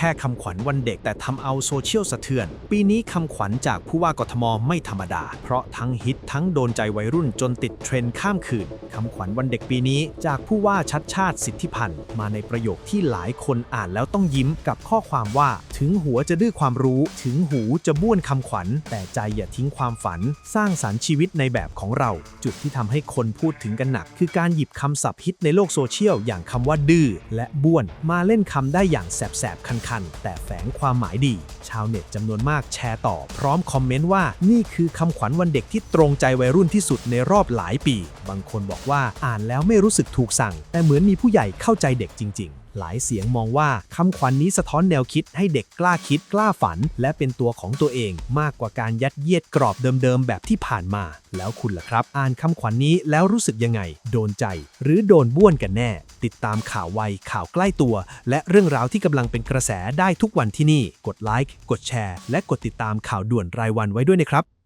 ค่คำขวัญวันเด็กแต่ทำเอาโซเชียลสะเทือน ปีนี้คำขวัญจากผู้ว่ากทมไม่ธรรมดา เพราะทั้งฮิตทั้งโดนใจวัยรุ่นจนติดเทรนด์ข้ามคืนคำขวัญวันเด็กปีนี้จากผู้ว่าชัดชาติสิทธิพันธ์มาในประโยคที่หลายคนอ่านแล้วต้องยิ้มกับข้อความว่า ถึงหัวจะดื้อความรู้ ถึงหูจะบ้วนคำขวัญ แต่ใจอย่าทิ้งความฝัน สร้างสรรค์ชีวิตในแบบของเรา จุดที่ทำให้คนพูดถึงกันหนัก คือการหยิบคำศัพท์ฮิตในโลกโซเชียลอย่างคำว่าดื้อและบ้วน มาเล่นคำได้อย่างแสบๆคันๆแต่แฝงความหมายดี ชาวเน็ตจำนวนมากแชร์ต่อ พร้อมคอมเมนต์ว่านี่คือคำขวัญวันเด็กที่ตรงใจวัยรุ่นที่สุดในรอบหลายปี บางคนบอกว่าอ่านแล้วไม่รู้สึกถูกสั่ง แต่เหมือนมีผู้ใหญ่เข้าใจเด็กจริง ๆ หลายเสียงมองว่าคำขวัญนนี้สะท้อนแนวคิดให้เด็กกล้าคิดกล้าฝัน และเป็นตัวของตัวเอง มากกว่าการยัดเยียดกรอบเดิมๆแบบที่ผ่านมา แล้วคุณล่ะครับ อ่านคำขวัญนนี้แล้วรู้สึกยังไง โดนใจ หรือโดนบ้วนกันแน่ ติดตามข่าวไวข่าวใกล้ตัว และเรื่องราวที่กำลังเป็นกระแสได้ทุกวันที่นี่ กดไลค์กดแชร์ และกดติดตามข่าวด่วนรายวันไว้ด้วยนะครับ